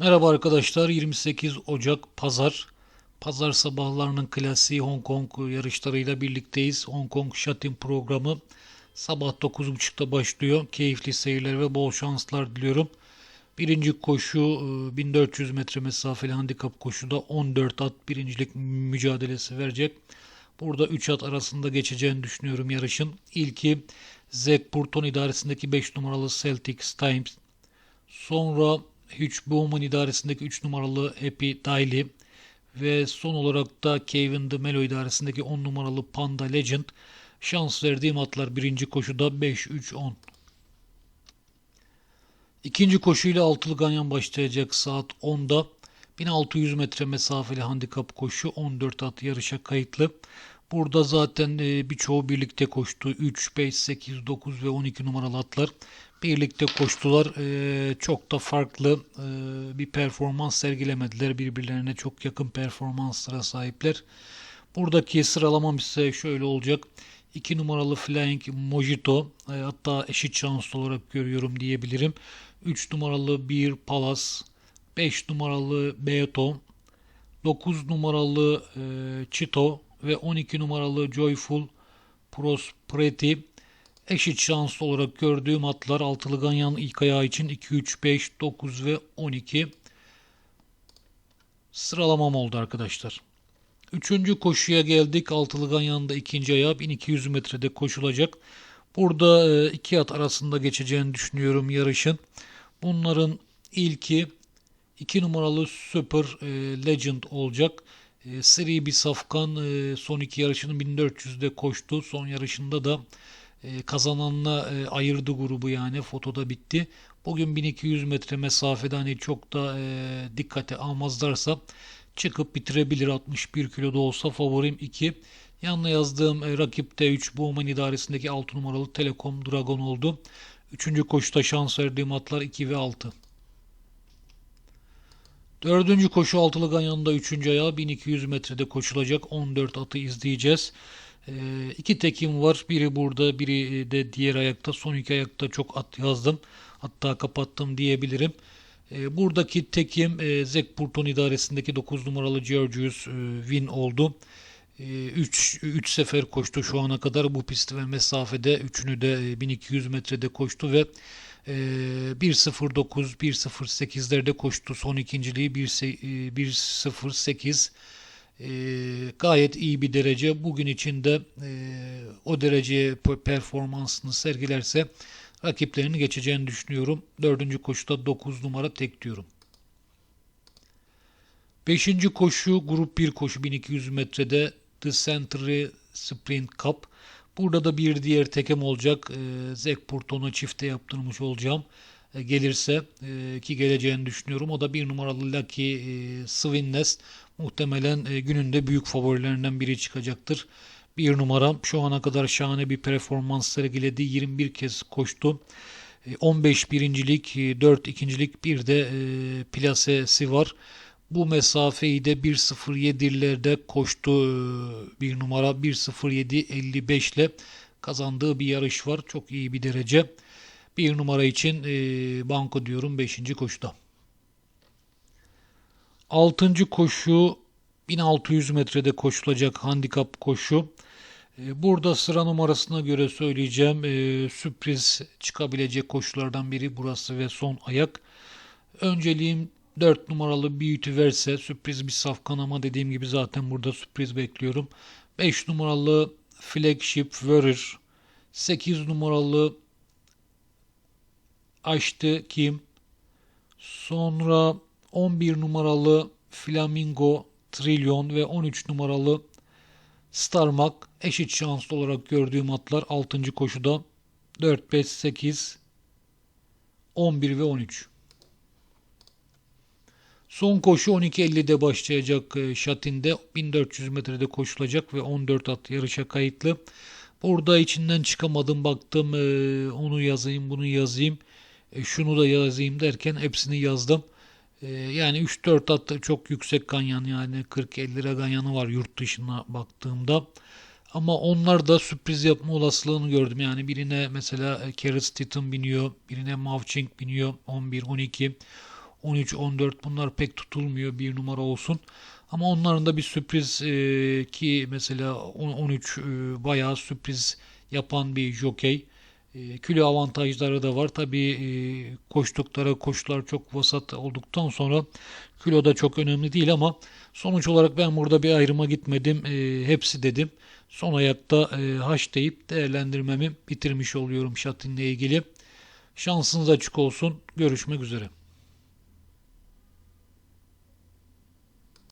Merhaba arkadaşlar 28 Ocak Pazar. Pazar sabahlarının klasiği Hong Kong yarışlarıyla birlikteyiz. Hong Kong Shutting programı sabah 9.30'da başlıyor. Keyifli seyirler ve bol şanslar diliyorum. Birinci koşu e, 1400 metre mesafeli handikap koşuda 14 at birincilik mücadelesi verecek. Burada 3 at arasında geçeceğini düşünüyorum yarışın. İlki Zac Burton idaresindeki 5 numaralı Celtics Times. Sonra Hugh Bowman idaresindeki 3 numaralı Happy Daily ve son olarak da Kevin DeMelo idaresindeki 10 numaralı Panda Legend şans verdiğim atlar birinci koşuda 5-3-10. İkinci koşuyla altılı ganyan başlayacak saat 10'da. 1600 metre mesafeli handikap koşu 14 at yarışa kayıtlı. Burada zaten e, birçoğu birlikte koştu. 3, 5, 8, 9 ve 12 numaralı atlar birlikte koştular. E, çok da farklı e, bir performans sergilemediler. Birbirlerine çok yakın performanslara sahipler. Buradaki sıralamam ise şöyle olacak. 2 numaralı Flying Mojito hatta eşit şanslı olarak görüyorum diyebilirim. 3 numaralı Bir Palace, 5 numaralı Beato, 9 numaralı e, Chito ve 12 numaralı Joyful Prosperity eşit şanslı olarak gördüğüm atlar altılı ganyan ilk ayağı için 2, 3, 5, 9 ve 12 sıralamam oldu arkadaşlar. Üçüncü koşuya geldik. Altılı ganyanında ikinci ayağı 1200 metrede koşulacak. Burada e, iki at arasında geçeceğini düşünüyorum yarışın. Bunların ilki 2 numaralı Super e, Legend olacak. E, seri bir safkan e, son iki yarışının 1400'de koştu. Son yarışında da e, kazananla e, ayırdı grubu yani fotoda bitti. Bugün 1200 metre mesafede hani çok da dikkate almazlarsa çıkıp bitirebilir 61 kiloda olsa favorim 2. Yanına yazdığım e, rakip de 3 Bowman idaresindeki 6 numaralı Telekom Dragon oldu. Üçüncü koşuda şans verdiğim atlar 2 ve 6. Dördüncü koşu altılı ganyanında üçüncü ayağı 1200 metrede koşulacak 14 atı izleyeceğiz. E, iki tekim var. Biri burada biri de diğer ayakta. Son iki ayakta çok at yazdım. Hatta kapattım diyebilirim. E, buradaki tekim e, Zek Burton idaresindeki 9 numaralı Georgius e, Win oldu. 3 e, 3 sefer koştu şu ana kadar bu pist ve mesafede üçünü de 1200 metrede koştu ve 1.09 1.08'lerde koştu son ikinciliği 1.08 e, gayet iyi bir derece. Bugün içinde e, o dereceye performansını sergilerse rakiplerini geçeceğini düşünüyorum. Dördüncü koşuda 9 numara tek diyorum. Beşinci koşu grup 1 koşu 1200 metrede The Century Sprint Cup. Burada da bir diğer tekem olacak. E, Zek Purton'a çifte yaptırmış olacağım. E, gelirse e, ki geleceğini düşünüyorum. O da bir numaralı Lucky e, Swinless muhtemelen e, gününde büyük favorilerinden biri çıkacaktır. Bir numara şu ana kadar şahane bir performans sergiledi. 21 kez koştu. 15 birincilik, 4 ikincilik bir de plasesi var. Bu mesafeyi de 1.07'lerde koştu bir numara 1.07.55 ile kazandığı bir yarış var. Çok iyi bir derece. Bir numara için banko diyorum 5. koşuda. Altıncı koşu 1600 metrede koşulacak handikap koşu. Ee, burada sıra numarasına göre söyleyeceğim. Ee, sürpriz çıkabilecek koşulardan biri burası ve son ayak. Önceliğim 4 numaralı Beauty verse sürpriz bir safkan ama dediğim gibi zaten burada sürpriz bekliyorum. 5 numaralı Flagship Warrior 8 numaralı Açtı Kim sonra 11 numaralı Flamingo Trillion ve 13 numaralı Starmak eşit şanslı olarak gördüğüm atlar 6. koşuda 4, 5, 8, 11 ve 13. Son koşu 12.50'de başlayacak e, Şatin'de 1400 metrede koşulacak ve 14 at yarışa kayıtlı. Burada içinden çıkamadım baktım e, onu yazayım bunu yazayım e, şunu da yazayım derken hepsini yazdım. Yani 3-4 hatta çok yüksek ganyan yani 40-50 lira ganyanı var yurt dışına baktığımda. Ama onlar da sürpriz yapma olasılığını gördüm. Yani birine mesela Carrot Stitton biniyor, birine Mavching biniyor 11-12. 13, 14 bunlar pek tutulmuyor bir numara olsun. Ama onların da bir sürpriz e, ki mesela on- 13 e, bayağı sürpriz yapan bir jokey. E, kilo avantajları da var. Tabii e, koştukları koşular çok vasat olduktan sonra kilo da çok önemli değil ama sonuç olarak ben burada bir ayrıma gitmedim. E, hepsi dedim. Son ayakta e, haş deyip değerlendirmemi bitirmiş oluyorum Şatin'le ilgili. Şansınız açık olsun. Görüşmek üzere.